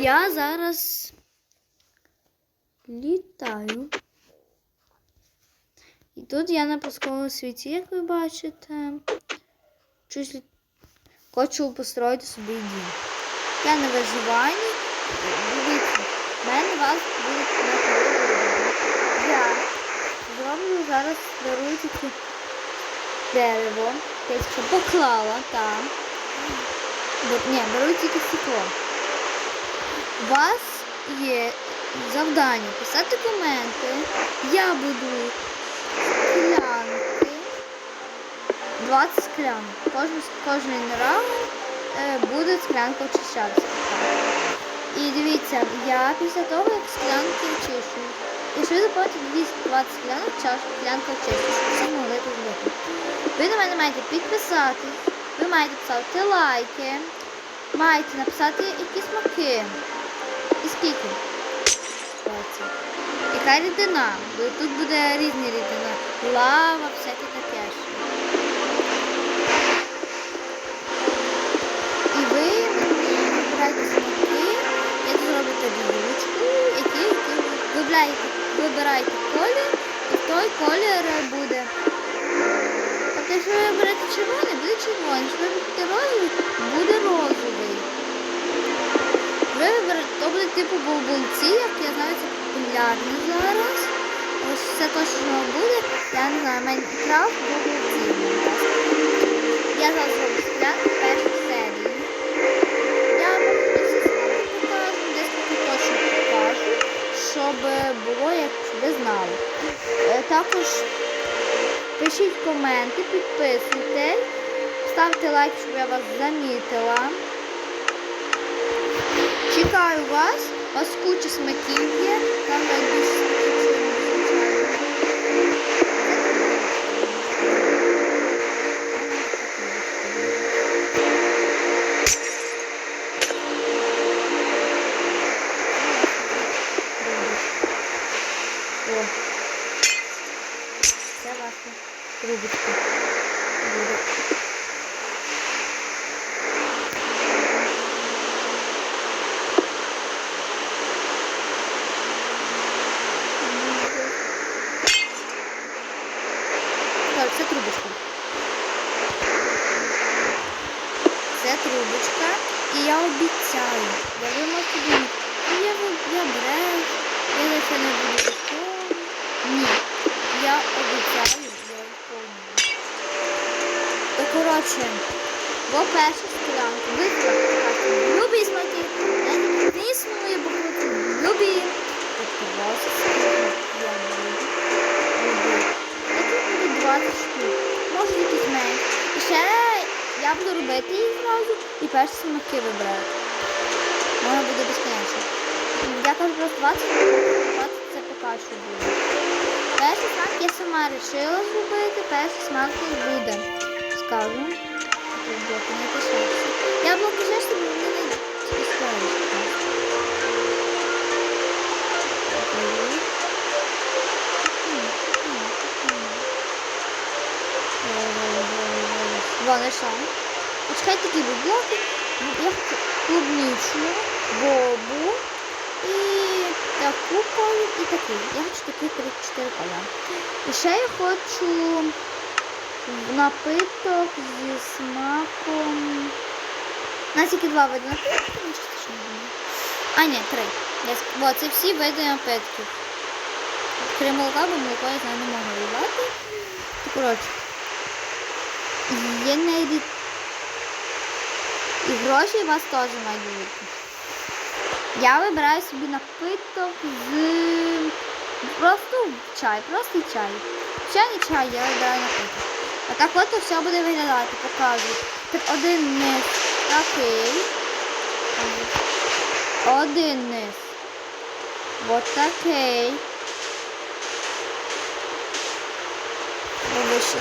Я зараз літаю. І тут я на пусковому світі, як ви бачите. Чусь лі- хочу построїти собі дім. Я на виживанні. Дивіться, в мене вас буде на. Я зроблю зараз дарую таке дерево. Я поклала там. Бо- Ні, беру тільки стекло. У вас є завдання писати коменти. Я буду склянки. 20 склянок. Кожен, кожен раунд е, буде склянка очищатися. І дивіться, я після того, як склянки очищую, якщо ви заплатите 220 склянок, чаш склянка щоб всі могли зробити. Ви на мене маєте підписатись, ви маєте писати лайки, маєте написати якісь смаки. І скільки? 20. Яка рідина? Тут буде різні рідина. Лава, всяке таке. І ви вибираєте смаки, як зробите білочку, які, які ви вибираєте, вибираєте колір, і той колір буде. Тобто, якщо ви берете червоний, буде червоний. Якщо ви берете розовий, буде розовий. Ви виберете, то буде типу бобулці, як я знаю, це популярно зараз. Ось все те, що буде, я не знаю, Майнкрафт бобулці. Я зараз роблю склянку першої серії. Я всі покажу, десь точно покажу, щоб було, як ви знали. Е, Також пишіть коменти, підписуйтесь, ставте лайк, щоб я вас замітила. Чекаю вас. У вас куча найбільше обіцяю, можете «Ну, я, я я за це не буду виконувати. Ні, я обіцяю, я виконую. То коротше, бо перша склянка, виклик, любі смаки, я не існує, бо любі. Тобто я буду. Таких буде 20 штук. Може якісь менше. І ще я буду робити їх зразу і перші смаки вибирати. Можна буде безконечно. Я кажу просто 20, 20 це поки що буде. Перший смак я сама вирішила зробити, перший смак тут буде. Скажу. Не. Я блоки вже щоб вони не іскають. Вони що? Почекай такі блоки. Я хочу бобу і таку колір і таку. Я хочу такі 3-4 кольори. І ще я хочу напиток зі смаком. У нас тільки два види напитків. А, ні, три. Бо це всі види напитків. Крім молока, бо молоко я знаю, не можу вливати. Коротше. Є навіть і гроші вас теж мають. Я вибираю собі напиток з просто чай, просто чай. Чайний чай я вибираю напиток. А так от все буде виглядати, показую. Так один низ такий. Один низ. От такий. Треба ще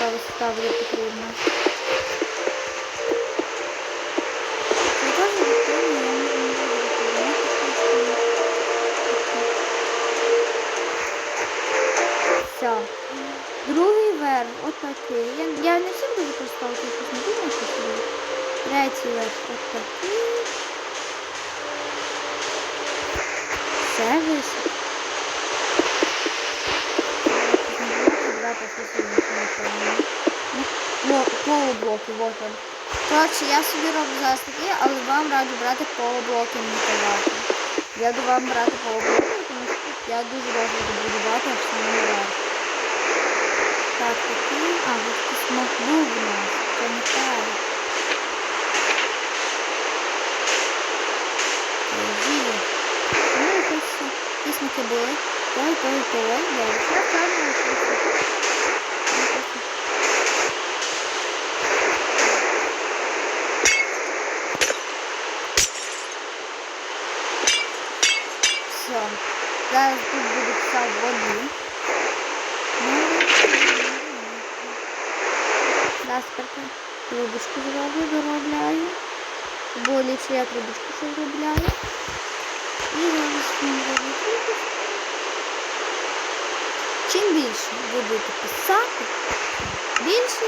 я не можу розрахувати. Все. Другий верх, отакий. Я, я не всім буду використовувати щось не думаю, що собі. Третій верх отакий. Це висить. Брати щось інше, напевно. Ну, полублоки, вот он. Коротше, я собі роблю зараз такі, але вам раджу брати полублоки, не казати. Я буду вам брати полублоки, тому що я дуже довго буду будувати в самому верху. Так, такий. А, ось якийсь макбук у нас. Це не так. Жили. Ну, якось все. Пісники були. Той, той, той. Добре. Все правильно, все. Ну, просто. Все. Зараз тут буде вся в воді. Ну, Да, тепер трубочку зроблю, доробляю. Бо ліпше я трубочку ще зробляю. І зроблю трубочку. Чим більше ви будете писати, більше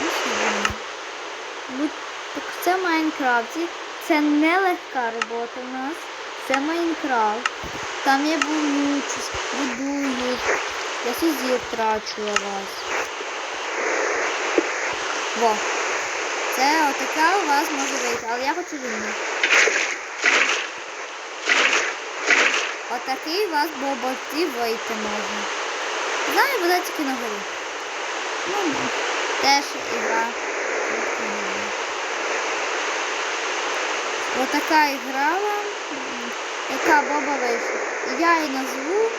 більше буде. Так це Майнкрафті. Це не легка робота в нас. Це Майнкрафт. Там я будучусь, будую. Я сузір трачу на вас. Во. Це отака у вас може вийти, але я хочу вільно. Отакий у вас боботі вийти можна. Знаю, буде тільки на горі. Ну, теж ігра. Отака ігра яка боба вийшла. Я її назву.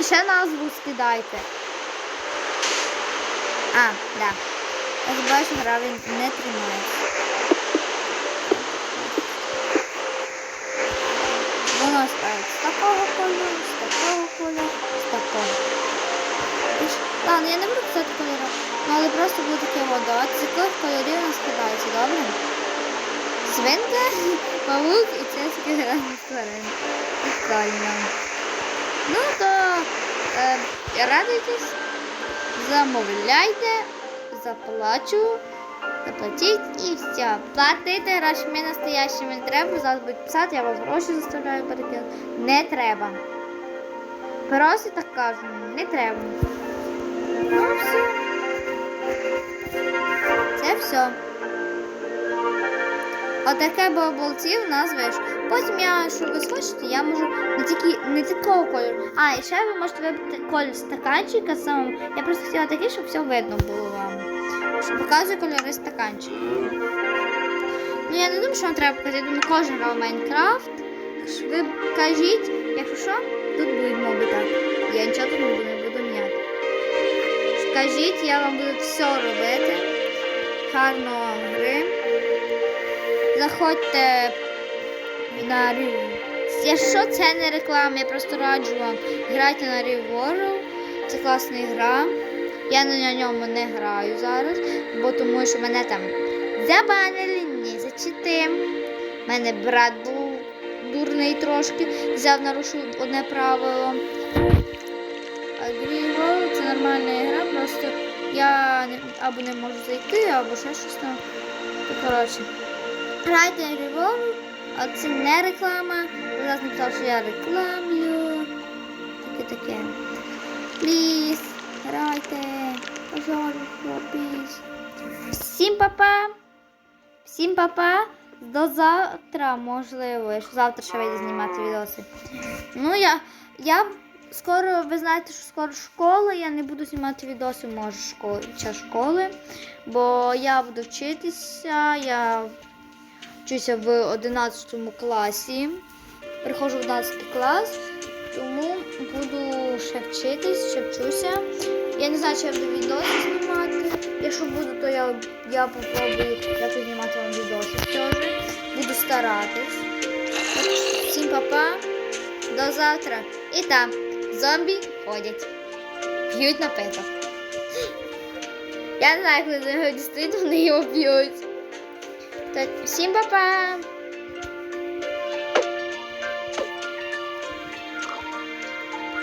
І ще назву скидайте. А, да. Я забуваю, що гра він не тримається. Воно ставить з такого кольору, з такого кольору, з такого. Ладно, я не буду писати кольори, ну, але просто буде таке вода. З кольорів у нас складається, добре? Свинка, павук і це разні тварини. Прикольно. Ну то е, радуйтесь, замовляйте, заплачу, заплатіть і все. Платити грошима настоящими не треба, зараз будуть писати, я вас гроші заставляю перекинути. Не треба. Просто так кажу, не треба. Ну все. Це все. Отаке боболці в нас вийшло. Потім я, що ви схочете, я можу не тільки не такого кольору. А, і ще ви можете вибрати колір стаканчика самому. Я просто хотіла такий, щоб все видно було вам. Що показую кольори стаканчика. Ну я не думаю, що вам треба показати. Я думаю, кожен грав Майнкрафт. Ви кажіть, якщо що, тут будуть моби. Я нічого тут не буду, не буду міняти. Скажіть, я вам буду все робити. Гарного гри. Заходьте на Рів. Якщо це не реклама, я просто раджу вам грайте на World. Це класна гра. Я на ньому не граю зараз, бо тому що мене там забанили, не зачити. У мене брат був дурний трошки, взяв нарушив одне правило. Green World це нормальна гра, просто я або не можу зайти, або ще щось там. Коротше. Грайте World, а це не реклама. Зараз казав, що я рекламлю. Таке таке. Пліз, грайте. Пожалуйста, пліз. Всім папа. Всім папа. До завтра, можливо. Якщо завтра ще вийде знімати відоси. Ну, я, я скоро, ви знаєте, що скоро школа. Я не буду знімати відоси, може, школи, час школи. Бо я буду вчитися. Я вчуся в 11 класі. Приходжу в 11 клас, тому буду ще вчитись, ще вчуся. Я не знаю, чи я буду відоси знімати. Якщо буду, то я, я попробую якось знімати вам відоси теж. Буду старатись. Всім па-па. До завтра. І там зомбі ходять. П'ють напиток. Я не знаю, коли вони його дістають, вони його п'ють. Так, всім па-па!